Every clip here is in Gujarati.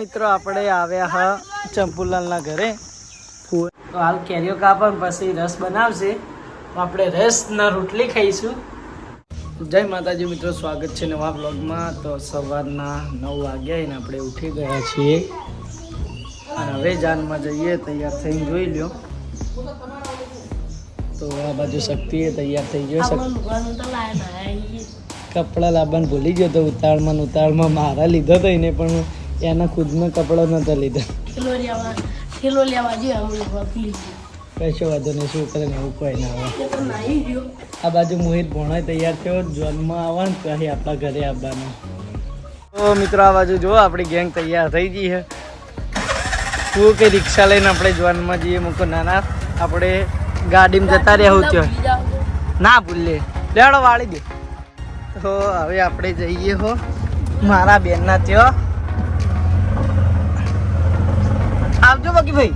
મિત્રો આપણે આવ્યા હા ચંપુલાલના ઘરે. તો હાલ કેરીઓ કાપણ પછી રસ બનાવશે. તો આપણે રસના રોટલી ખાઈશું. જય માતાજી મિત્રો સ્વાગત છે નવા બ્લોગમાં તો સવારના નવ વાગ્યા એને આપણે ઉઠી ગયા છીએ. અને હવે જાનમાં જઈએ તૈયાર થઈને જોઈ લ્યો. તો આ બાજુ શક્તિએ તૈયાર થઈ ગયો શક્તિ કપડાં લાવવાનું ભૂલી ગયો તો ઉતાળમાં ઉતાળમાં મારા લીધો તો એને પણ એના ખુદનો કપડો નતા લીધો. થેલો લેવા જઈએ અમે લોકો પ્લીઝ કશો વાંધો નહીં શું કરે ને એવું કોઈ ના આવે આ બાજુ મોહિત ભણવા તૈયાર થયો જોનમાં આવવાનું કહી આપણા ઘરે આવવાનું. તો મિત્રો આ બાજુ જો આપણી ગેંગ તૈયાર થઈ ગઈ છે. શું કે રિક્ષા લઈને આપણે જોનમાં જઈએ મૂકો નાના. આપણે ગાડીમાં જતા રહ્યા ત્યાં ના ભૂલે લેડો વાળી દે. તો હવે આપણે જઈએ હો. મારા બેનના ત્યાં આવજો બાકી ભાઈ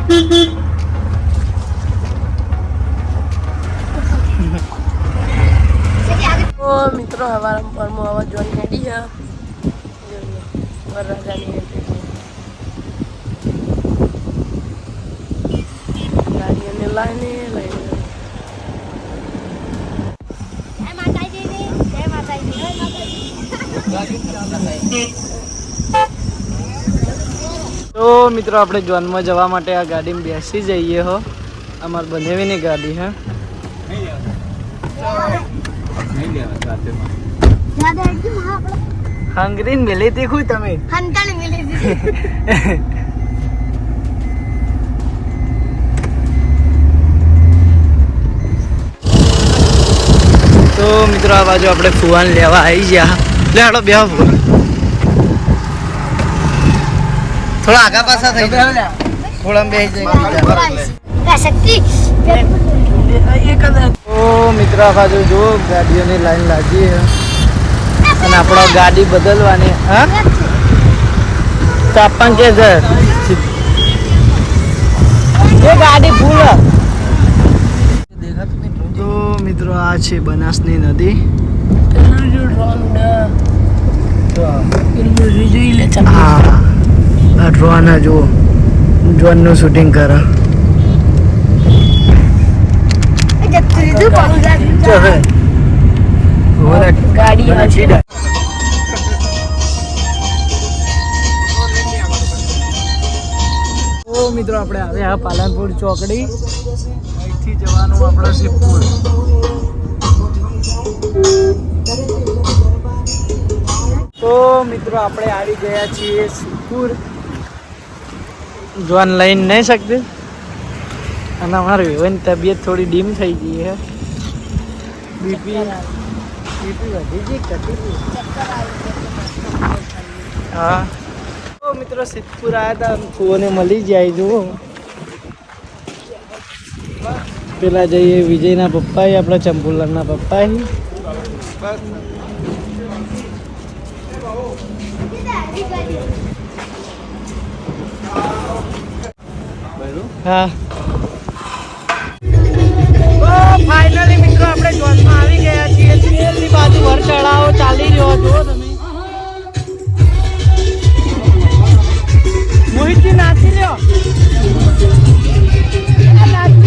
ઓ મિત્રો હવારા પરમાં આવા જોઈ હેડી છે વરરાજાની entry છે. ગાડીઓને લાઈને લઈને તો મિત્રો આપણે જોનમાં જવા માટે આ ગાડીમાં બેસી જઈએ હો. અમાર બનેવીની ગાડી હે. હંગરીન મેલી તે ખુઈ તમે? તો મિત્રો આ બાજુ આપણે ફુવાન લેવા આવી ગયા. લે આડો બે ફુવાન. થોડા આગા પાછા થઈ જાય થોડા બે ઓ મિત્ર આ બાજુ જો ગાડીઓની લાઈન લાગી અને આપણો ગાડી બદલવાની હા? ચાપન કે છે? એ ગાડી ફૂલ તો મિત્રો આ છે બનાસની નદી. પેલું જો ડ્રોન તો જોઈ લે હા. આ ડ્રોન જુઓ. ડ્રોનનું શૂટિંગ કરે. ગાડી મિત્રો, આપણે આવે આ પાલનપુર ચોકડી. અહીંથી જવાનું આપણે શિવપુર તો મિત્રો, આપણે આવી ગયા છીએ શિવપુર જોન લઈને નહીં શકતે. અને અમારી વિવનની તબિયત થોડી ડીમ થઈ ગઈ છે બીપી. બીપી વધી ગઈ કટી હા મિત્રો સિદ્ધપુર આવ્યા હતા ફુઓને મળી જાય જુઓ. પેલા જઈએ વિજયના પપ્પા આપણા ચંપુલાલના પપ્પા હા. ફાઇનલી મિત્રો આપણે જોનમાં આવી ગયા છીએ. છેલ્લી બાજુ ચડાવો ચાલી રહ્યો જુઓ તમે. મોહિતજી નાસી આપણો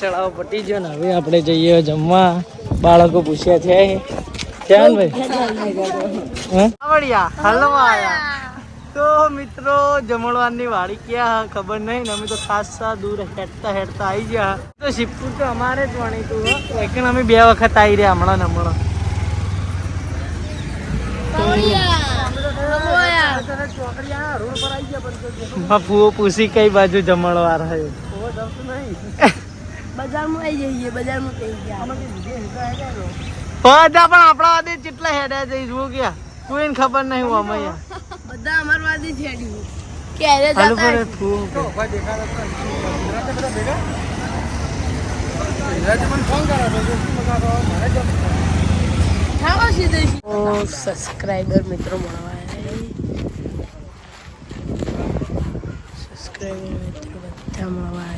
ચડાવો પટી ગયો ને હવે આપણે જઈએ જમવા. બાળકો પૂછ્યા છે. ચાલ ભાઈ. હે? હલવા તો મિત્રો જમણવારની વાડી ક્યાં હ? ખબર નહીં ને અમે તો ખાસ દૂર હેડતા હેડતા આવી ગયા તો શિવપુર તો અમારે જ વણીતું તું લેકિન અમે બે વખત આવી રહ્યા હમણાં ને હમણાં. ફુઓ પૂછી કઈ બાજુ જમણવાર હે? બજારમાં આવી જઈએ બજારમાં થઈ ગયા. બધા પણ આપણા વાદે કેટલા હેડ્યા જઈશું ક્યાં કોઈને ખબર નહીં હું અમે અહીંયા. બધા અમાર વાદી છેડ્યું ક્યારે હાલું જતા પડે ફુઓ થાવો સીધે ઓ સબસ્ક્રાઇબર મિત્રો મળવા સબસ્ક્રાઇબર મિત્રો બધા મળવા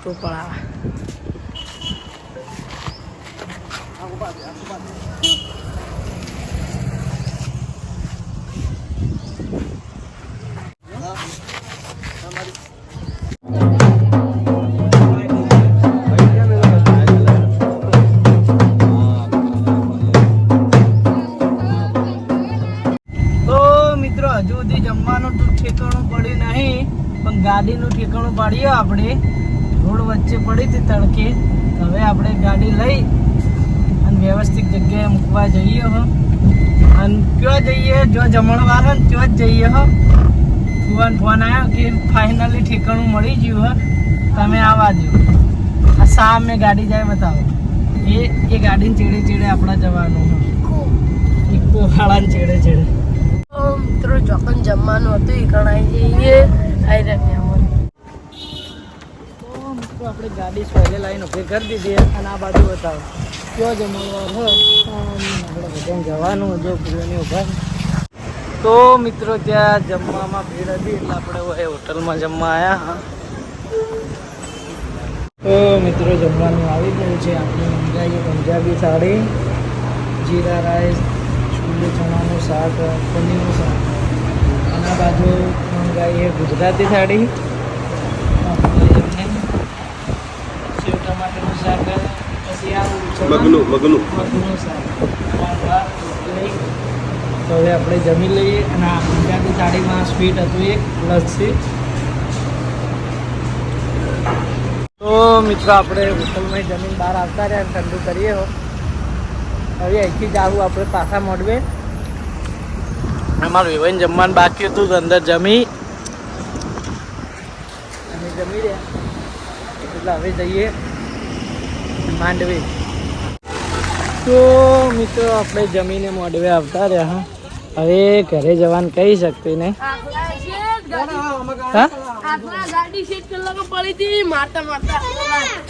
ફોટો પડાવા હજુ સુધી જમવાનું ઠેકાણું પડ્યું નહીં પણ ગાડીનું ઠેકાણું પાડીએ આપણે. વચ્ચે પડી હતી તડકે. હવે આપણે ગાડી લઈ અને વ્યવસ્થિત જગ્યાએ મૂકવા જઈએ હો. અને ક્યાં જઈએ? જો જમણવાર હોય ત્યાં જ જઈએ હો. ફોન ફોન આવ્યો કે ફાઇનલી ઠેકાણું મળી ગયું હો. તમે આવવા દો. આ સામે ગાડી જાય બતાવો. એ એ ગાડીને ચેડે ચેડે આપણા જવાનું ઇકો વાળાને ચેડે ચેડે. મિત્રો ચોકન જમવાનું હતું, એ કણાઈ જઈએ. આઈ રહ્યા. આપણે ગાડી સોયલે લાઈન ઊભી કરી દીધી અને આ બાજુ બતાવો. કયો જમણવાર આપણે બધાને જવાનું જો ભીડની ઊભા. તો મિત્રો, ત્યાં જમવામાં ભીડ હતી એટલે આપણે હોટલમાં જમવા આવ્યા હા. તો મિત્રો, જમવાનું આવી ગયું છે. આપણે મંગાવીએ પંજાબી થાળી, જીરા રાઈસ, છોલે ચણાનું શાક, પનીરનું શાક. અને બાજુ મંગાવીએ ગુજરાતી થાળી આપણે સેવ ટમાટરનું શાક પછી આ મગનું મગનું. તો હવે આપણે જમી લઈએ અને આ પંજાબી થાળીમાં સ્વીટ હતું એક લસ્સી તો મિત્રો આપણે હોટલમાં જમીન બહાર આવતા રહ્યા અને ઠંડુ કરીએ હો. હવે અહીંથી જ આવું આપણે પાછા મોડવે. અમારું એવન જમવાનું બાકી હતું અંદર જમી. અને જમી રહ્યા. એટલે હવે જઈએ માંડવી. તો મિત્રો, આપણે જમીને મોડવે આવતા રહ્યા. હવે ઘરે જવાનું કહી શકતી નહીં.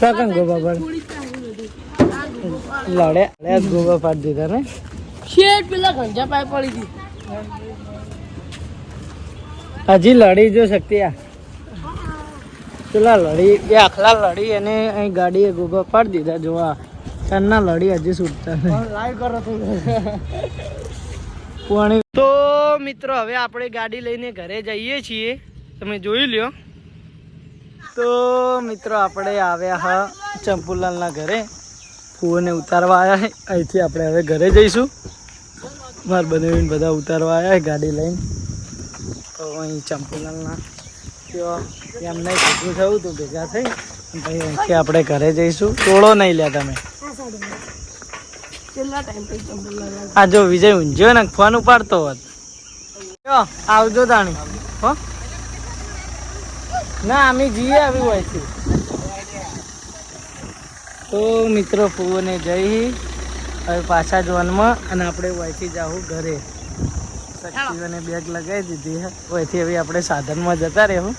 ચોકન ગોબા દીધા ને. હજી લડી જો શક્તિ આ. પેલા લડી, બે આખલા લડી અને અહીં ગાડીએ ગોબા પાડી દીધા, જોવા. તન્ના લડી હજી છૂટતા લાઈવ કરો પાણી તો મિત્રો હવે આપણે ગાડી લઈને ઘરે જઈએ છીએ. તમે જોઈ લ્યો. તો મિત્રો આપણે આવ્યા હા ચંપુલાલના ઘરે. ફૂઓને ઉતારવા આવ્યા અહીંથી આપણે હવે ઘરે જઈશું. માર બનાવીને બધા ઉતારવા આવ્યા ગાડી લઈને. તો અહીં ચંપુલાલના એમને કીધું થયું હતું ભેગા થઈ. પછી અહીંથી આપણે ઘરે જઈશું. ટોળો નહીં લ્યા તમે. છેલ્લા ટાઈમ પછી ચંપલ આ જો વિજય ઊંઝ્યો ને ફોન ઉપાડતો હોત. જો આવજો તાણી. હો? ના અમે જઈએ આવી હોય છે. તો મિત્રો ફૂઓને જઈ હવે પાછા જોનમાં અને આપણે વયથી જાવું ઘરે. શક્તિઓને બેગ લગાવી દીધી વયથી હવે આપણે સાધનમાં જતા રહેવું.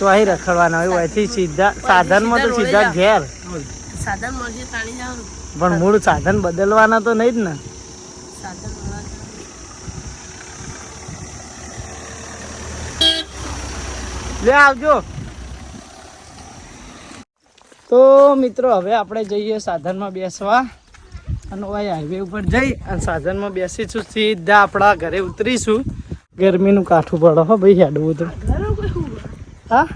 તો અહીં રખડવાના હોય અહીંથી સીધા સાધનમાં તો સીધા ઘેર. સાધન મળશે તાણી જવાનું. પણ મૂળ સાધન બદલવાના તો નહીં જ ને. સાધન લે આવજો. તો મિત્રો હવે આપણે જઈએ સાધનમાં બેસવા. અને ઓય હાઈવે ઉપર જઈ અને સાધનમાં બેસીશું સીધા આપણા ઘરે ઉતરીશું. ગરમીનું કાઠું પડો હો ભાઈ હેડવું તો. હા?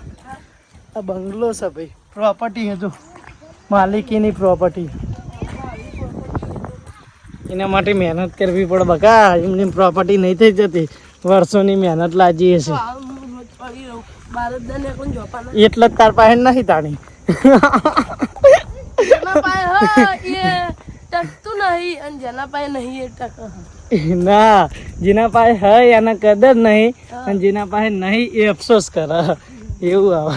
આ બંગલો છે ભાઈ. પ્રોપર્ટી હજુ માલિકીની પ્રોપર્ટી એના માટે મહેનત કરવી પડે. બકા એમની પ્રોપર્ટી નહીં થઈ જતી. વર્ષોની મહેનત લાજી હશે. એટલે જ તાર પાસે નહીં તાણી ના જેના પાસે હોય એના કદર નહીં અને જેના પાસે નહીં એ અફસોસ કરે. એવું આવે.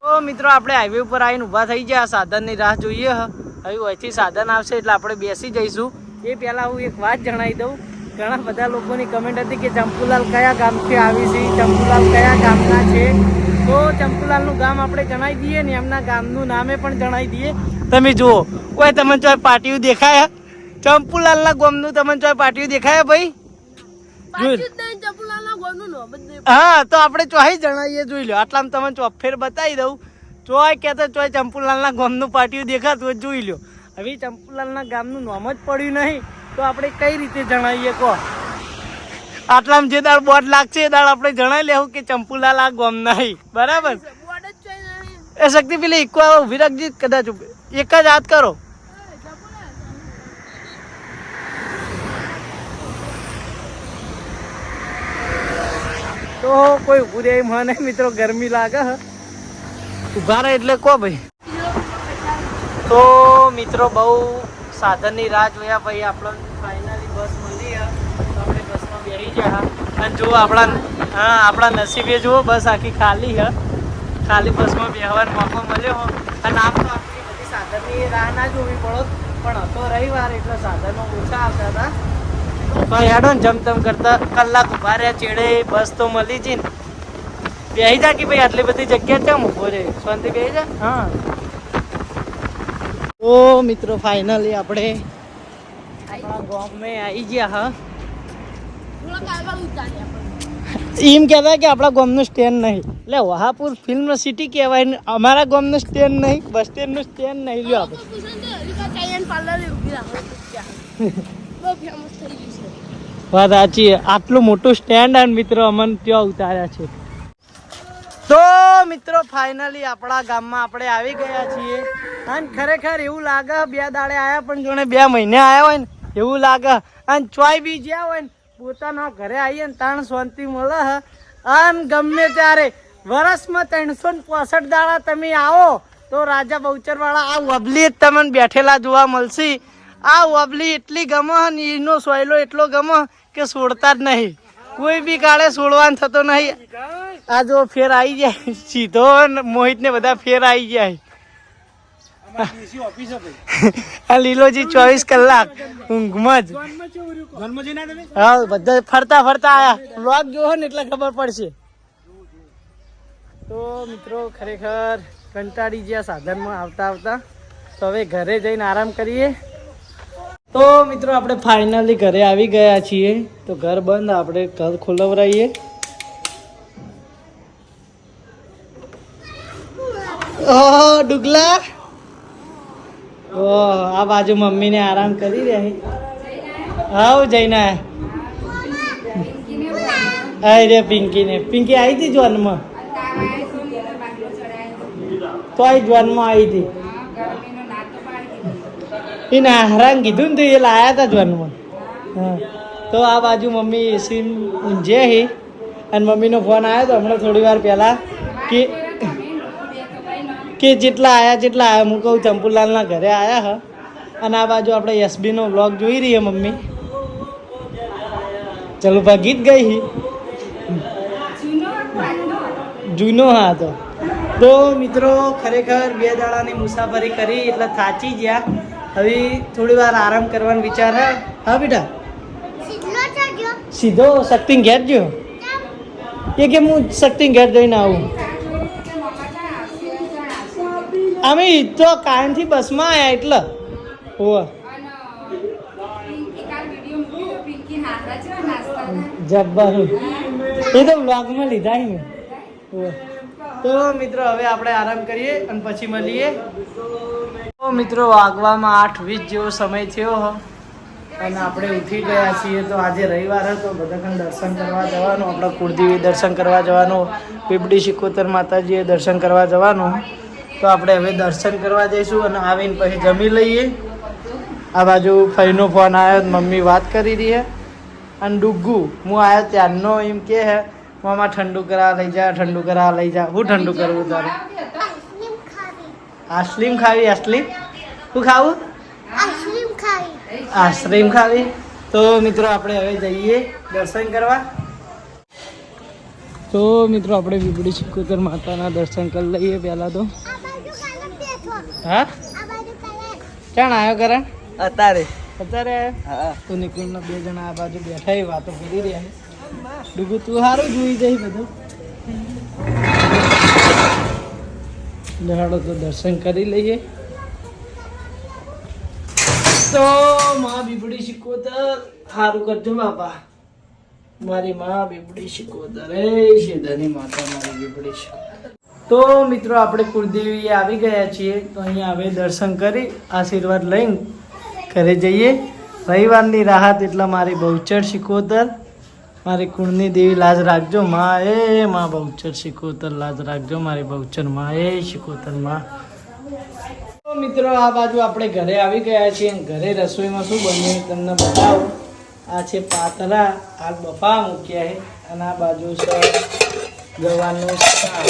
તો મિત્રો આપણે હાઈવે ઉપર આવીને ઊભા થઈ ગયા. સાધનની રાહ જોઈએ હવે અહીંથી સાધન આવશે એટલે આપણે બેસી જઈશું. એ પહેલાં હું એક વાત જણાવી દઉં. ઘણા બધા લોકોની કમેન્ટ હતી કે ચંપુલાલ કયા ગામથી આવી છે ચંપુલાલ કયા ગામના છે? તો ચંપુલાલનું ગામ આપણે જણાવી દઈએ ને એમના ગામનું નામે પણ જણાવી દઈએ. તમે જુઓ કોઈ તમને ચોય પાટિયું દેખાયા ચંપુલાલના ગામનું તમને ચોય પાટિયું દેખાયા ભાઈ. હા તો આપણે ચોહી જણાવીએ જોઈ લો આટલામાં તમને ચોફેર બતાવી દઉં. ચોય કહેતો ચોય ચંપુલાલના ગામનું પાટિયું દેખાતું હોય જોઈ લો હવે ચંપુલાલના ગામનું નામ જ પડ્યું નહીં. તો આપણે કઈ રીતે જણાવીએ કહો? આટલામાં જે દાળ બોર્ડ લાગશે એ દાળ આપણે જણાવી લેવું કે ચંપુલાલ આ ગામ નહીં. બરાબર? એ શક્તિ પેલી ઇકો ઊભી રાખજી કદાચ એક જ હાથ કરો. તો કોઈ ઊભું રહે મને મિત્રો, ગરમી લાગે ઊભા રહે એટલે કો ભાઈ? તો મિત્રો, બહુ સાધનની રાહ જોયા પછી આપણે ફાઇનલી બસ મળી. તો આપણે બસમાં બેસી ગયા. અને જો આપણા, હા, આપણા નસીબે જુઓ બસ આખી ખાલી હ. ખાલી બસમાં બેહવાનો મોકો મળ્યો. અને આમ તો આપણી બધી સાધનની રાહ ના જોવી પડો. પણ હતો રવિવાર એટલે સાધનો ઓછા આવતા હતા. તો હેડો ને જમતમ કરતા કલાક ઊભા રહ્યા ચેડે બસ તો મળી જઈ ને બેહી જા કે ભાઈ આટલી બધી જગ્યા કેમ ઊભો રે શાંતિ બેહી જા. હા. ઓ મિત્રો ફાઇનલી આપણે આપણા ગામમાં આવી ગયા હા. એમ કહેતા કે આપણા ગામનું સ્ટેન્ડ નહીં. એટલે વહાપુર ફિલ્મ સિટી કહેવાય ને અમારા ગામનું સ્ટેન્ડ નહીં બસ સ્ટેન્ડનું સ્ટેન્ડ નહીં લ્યો આપણે. વાત સાચી આટલું મોટું સ્ટેન્ડ અને મિત્રો અમને ત્યાં ઉતાર્યા છે. તો મિત્રો ફાઇનલી આપણા ગામમાં આપણે આવી ગયા છીએ. અને ખરેખર એવું લાગે બે દાડે આવ્યા પણ જોણે બે મહિને આવ્યા હોય ને, એવું લાગે. અને ચોય બી જ્યાં હોય ને, પોતાના ઘરે આવીએ ને, તાણ શાંતિ મળે અને ગમે ત્યારે વર્ષમાં ત્રણસો ને પોસઠ દાડા તમે આવો, તો રાજા બહુચરવાળા આ વબલી તમને બેઠેલા જોવા મળશે. આ ઓબલી એટલી ગમે ને એનો સોયલો એટલો ગમે કે છોડતા જ નહીં. કોઈ બી કાળે છોડવાનું થતો નહીં. આ જો ફેર આવી જાય. સીધો મોહિત ને બધા ફેર આવી જાય. આ લીલોજી ચોવીસ કલાક ઊંઘમાં જ. હા, બધા ફરતા ફરતા આયા. વ્લોગ જોવો ને એટલે ખબર પડશે. તો મિત્રો ખરેખર કંટાળી ગયા સાધનમાં આવતા આવતા. તો હવે ઘરે જઈને આરામ કરીએ. તો મિત્રો, આપણે ફાઇનલી ઘરે આવી ગયા છીએ. તો ઘર બંધ, આપણે ઘર ખોલવરાઈએ. ડુગલા. ઓહ, આ બાજુ મમ્મીને આરામ કરી રહી હાઉ જઈને અરે પિંકીને. પિંકી આવી હતી જોનમાં તો આ જોનમાં આવી હતી. એને હરાન કીધું ને તો એ લાયા હતા જોનમાં. હા. તો આ બાજુ મમ્મી એસી ઊંઝે હી. અને મમ્મીનો ફોન આવ્યો તો હમણાં થોડી વાર પહેલાં કે કે જેટલા આવ્યા જેટલા આવ્યા હું કહું, ચંપુલાલના ઘરે આવ્યા હ. અને આ બાજુ આપણે એસબીનો બ્લોગ જોઈ રહીએ મમ્મી. ચલો, ભા ગીત ગઈ હી. જૂનો હા તો. તો મિત્રો, ખરેખર બે દાડાની મુસાફરી કરી એટલે થાચી ગયા. હવે થોડી વાર આરામ કરવાનો વિચાર હે. હા બેટા? સીધો શક્તિ ઘેર જો. એ કે હું શક્તિ ઘેર જઈને આવું. અમે તો કાયમથી બસમાં આવ્યા એટલે. હોવા. જબ્બર. એ તો બ્લોગમાં લીધા હી મેં તો મિત્રો હવે આપણે આરામ કરીએ અને પછી મળીએ. મિત્રો વાગવામાં આઠ વીસ જેવો સમય થયો અને આપણે ઉઠી ગયા છીએ તો આજે રવિવાર હતો. બધા દર્શન કરવા જવાનું આપણા કુળદેવી દર્શન કરવા જવાનું પીપડી શિકોતર માતાજીએ દર્શન કરવા જવાનું. તો આપણે હવે દર્શન કરવા જઈશું અને આવીને પછી જમી લઈએ. આ બાજુ ફઈનો ફોન આવ્યો મમ્મી વાત કરી રહી હે. અને ડુગ્ગુ હું આવ્યો ત્યારનો એમ કે હે મામા ઠંડુ કરા લઈ જા ઠંડુ કરા લઈ જા. હું ઠંડુ કરવું તારે? આસલીમ ખાવી આઈસ્ક્રીમ? શું ખાવું? આઈસ્ક્રીમ ખાવી. તો મિત્રો આપણે હવે જઈએ દર્શન કરવા. તો મિત્રો આપણે બીબડી શિકોતર માતાના દર્શન કરી લઈએ પહેલા તો. હા? ક્યાં આવ્યો કરણ? અત્યારે. અત્યારે? હા. તો નિકુલના બે જણા આ બાજુ બેઠા એ વાતો કરી રહ્યા છે. ડુગુ તું સારું જોઈ જઈ બધું. લહાડો તો દર્શન કરી લઈએ. તો માં બીબડી શીખોતર સારું કરજો બાપા. મારી માં બીબડી શીખોતર એ ધની માતા મારી બીબડી શીખોતર તો મિત્રો, આપણે કુળદેવી આવી ગયા છીએ. તો અહીંયા હવે દર્શન કરી, આશીર્વાદ લઈને ઘરે જઈએ. રવિવારની રાહત એટલે મારી બહુચર શીખોતર મારી કુળની દેવી લાજ રાખજો, માં. એ માં, બહુચર શીખોતર લાજ રાખજો. મારી બહુચરમાં, એ શીખોતરમાં. મિત્રો, આ બાજુ આપણે ઘરે આવી ગયા છીએ ઘરે રસોઈમાં શું બન્યું તમને બતાવું. આ છે પાતરા આ બફા મૂક્યા છે અને આ બાજુ છે ગવાનું શાક.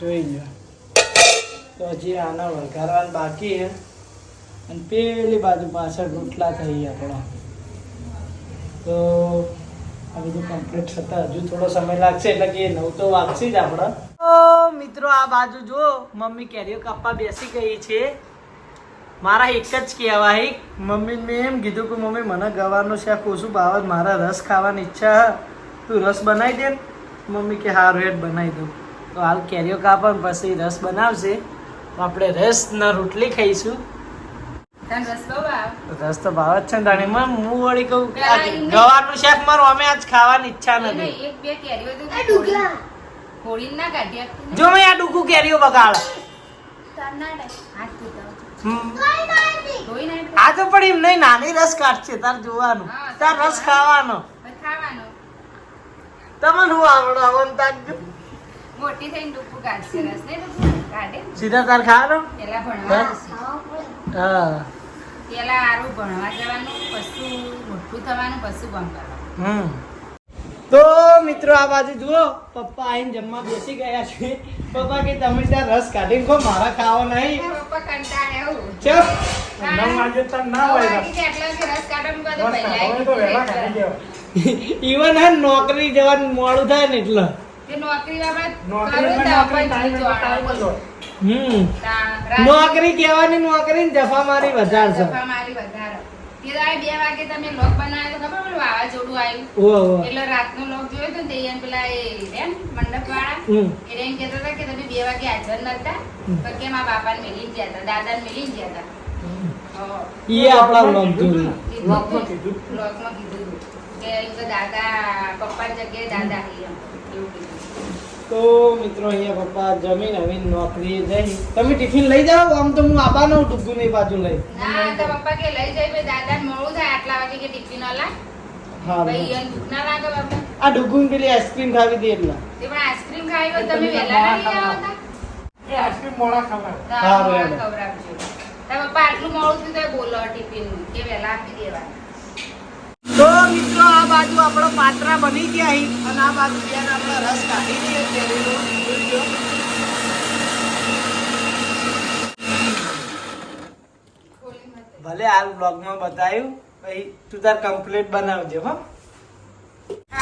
જોઈ લો તો હજી આના વઘારવાનું બાકી છે. અને પેલી બાજુ પાછળ રોટલા થઈ આપણા તો આ બધું કમ્પ્લીટ થતાં હજુ થોડો સમય લાગશે, એટલે કે નવ તો વાગશે જ આપણા. મિત્રો આ બાજુ જો મમ્મી કેરીઓ કાપવા બેસી ગઈ છે. મારા એક જ કહેવાય. મમ્મીને મેં એમ કીધું કે મમ્મી મને ગવાનો છે ઓછું કોશું છે, મારા રસ ખાવાની ઈચ્છા હે તું રસ બનાવી દે મમ્મી કે હા હેડ બનાવી દઉં. તો હાલ કેરીઓ કાપે પછી રસ બનાવશે. તો આપણે રસ ના રોટલી ખાઈશું. રસ તો ભાવ? જ છે ને તાણી માં હું વળી કહું કે આ ગવારનું શાક મારું અમે આજ ખાવાની ઈચ્છા નથી. એક બે કેરીઓ ફોડીને ના કાઢી જો મેં આ ડુકુ કેરીઓ બગાડ. આ તો પણ એમ નહીં નાની રસ કાઢશે તાર જોવાનું. તાર રસ ખાવાનો. ખાવાનો. તમને હું આવડો આવવાનું તાર મોટી થઈને ડુકુ કાઢશે રસ ને કાઢે. સીધા તાર ખાવાનો? પેલા ભણવા. હા. પેલા આરું ભણવા જવાનું પછી મોટું થવાનું પછી ભણવાનું કરવાનું હમ. તો મિત્રો આ બાજુ જુઓ. પપ્પા આવીને જમવા બેસી ગયા છે. પપ્પા કે તમે ત્યાં રસ કાઢીને ખો મારા ખાવો નહીં. પપ્પા કંટાળે ચલ ના. દેવા. ઈવન હે નોકરી જવાનું મોડું થાય ને એટલે. નોકરી કહેવાની નોકરી ને જફા મારી વધારે છે. જફા મારી વધારે. તે દાડે બે વાગે તમે લોક બનાવ્યો ખબર પેલું વાવાઝોડું આવ્યું? એટલે રાતનો લોક જોયો તો પેલા એ મંડપ વાળા એમ કહેતા હતા કે તમે બે વાગે હાજર નતા હમ. તો કે મારા બાપાને મેલીને ગયા હતા? દાદાને મેલીને ગયા હતા. ઈ આપણા વ્લોગ જોયું. કીધું હતું. કીધું કે દાદા પપ્પા જગ્યાએ દાદા હી એવું કીધું. તો મિત્રો અહીંયા પપ્પા જમીન હવે નોકરી જઈ. તમે ટિફિન લઈ જાઓ આમ તો હું આબાનો ડુગ્ગુ ની બાજુ લઈ. ના તો પપ્પા કે લઈ જાય ભાઈ દાદાને મોડું થાય આટલા વાગે કે ટિફિન અલા હા ભાઈ ઈયન ભૂખ ના લાગે બાપા. આ ડુગ્ગુ પેલી આઈસ્ક્રીમ ખાવી દે એટલા. તે પણ આઈસ્ક્રીમ ખાવી હોય તમે વેલા ના લઈ આવતા એ આઈસ્ક્રીમ મોડા ખાવા. હા બરાબર. ખવડાવજો. તારા પપ્પા આટલું મોડું થયું તો બોલો ટિફિન કે વેલા આપી દેવા તો મિત્રો, આ બાજુ આપણો પાત્રા બની ગયા અને આ બાજુ ધ્યાન આપણે રસ કાઢી દઈએ ભલે હાલ બ્લોગમાં બતાવ્યું પછી તું તાર કમ્પ્લીટ બનાવજે, હો.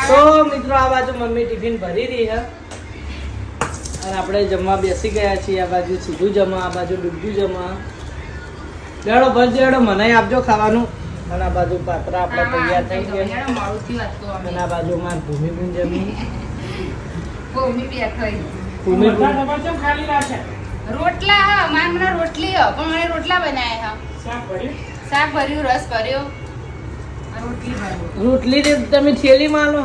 તો મિત્રો, આ બાજુ મમ્મી ટિફિન ભરી રહી છે. અને આપણે જમવા બેસી ગયા છીએ. આ બાજુ સીધું જમા આ બાજુ ડૂબજું જમા લેડો ભર દેડો મને આપજો ખાવાનું. અને આ બાજુ પાત્રા આપણે તૈયાર થઈ ગયા. અને આ બાજુ માર ભૂમિબેન જમી. ભૂમિ બેઠો ઈ. ભૂમિબેન રોટલા હા માર મને રોટલી હ પણ મને રોટલા બનાયા હા. શાક ભર્યું? રસ ભર્યો. રોટલી ભર્યો. રોટલી ને તમે થેલી માં ને?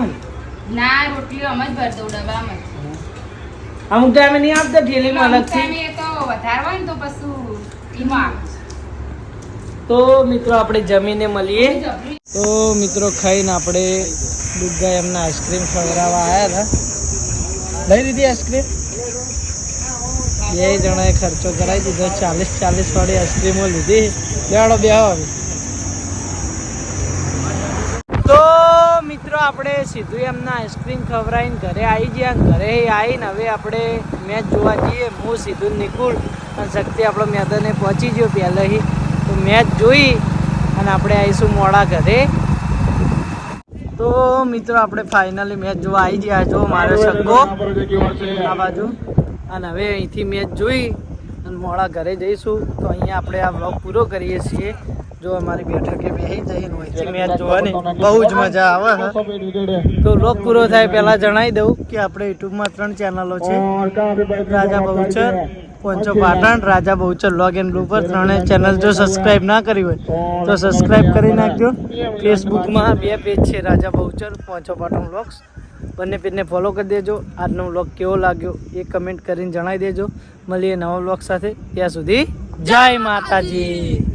ના રોટલી અમે જ ભર દઉં ડબ્બામાં. અમુક ટાઈમે નહીં આપતા થેલીમાં માં અલગથી? ટાઈમે એ તો વધારે હોય ને તો પછી એમાં. તો મિત્રો, આપણે જમીને મળીએ. તો મિત્રો, ખાઈને આપણે દુર્ગા એમના આઈસ્ક્રીમ ખવડાવવા આવ્યા હતા. લઈ દીધી આઈસ્ક્રીમ બે જણાએ ખર્ચો કરાવી દીધો. ચાલીસ ચાલીસ વાળી આઈસ્ક્રીમો લીધી. બેડો બે આવી તો મિત્રો, આપણે સીધું એમના આઈસ્ક્રીમ ખવડાવીને ઘરે આવી ગયા. ઘરે આવીને હવે આપણે મેચ જોવા જઈએ. હું, સીધું નિકુળ અને શક્તિ આપણો મેદાને પહોંચી ગયો પહેલાંથી. મેચ જોઈ અને આપણે આવીશું મોડા ઘરે. તો મિત્રો, આપણે ફાઇનલી મેચ જોવા આવી ગયા જો મારો સગ્ગો આ બાજુ. અને હવે અહીંથી મેચ જોઈ અને મોડા ઘરે જઈશું. તો અહીંયા આપણે આ બ્લોગ પૂરો કરીએ છીએ. જો અમારી બેઠકે બેહી જઈને છે મેચ જોવાની બહુ જ મજા આવે તો લોક પૂરો થાય પહેલા જણાવી દઉં કે આપણે યુટ્યુબમાં ત્રણ ચેનલો છે. Raja Bahuchar Poncho Patan Raja Bahuchar log and blue પર ત્રણેય ચેનલ જો સબસ્ક્રાઇબ ના કરી હોય તો સબસ્ક્રાઇબ કરી નાખજો. ફેસબુકમાં બે પેજ છે રાજા બહુચર પોંચો પાટણ બ્લોગ્સ બંને પેજને ફોલો કરી દેજો. આજનો બ્લોગ કેવો લાગ્યો એ કમેન્ટ કરીને જણાવી દેજો. મળીએ નવા બ્લોગ સાથે. ત્યાં સુધી જય માતાજી.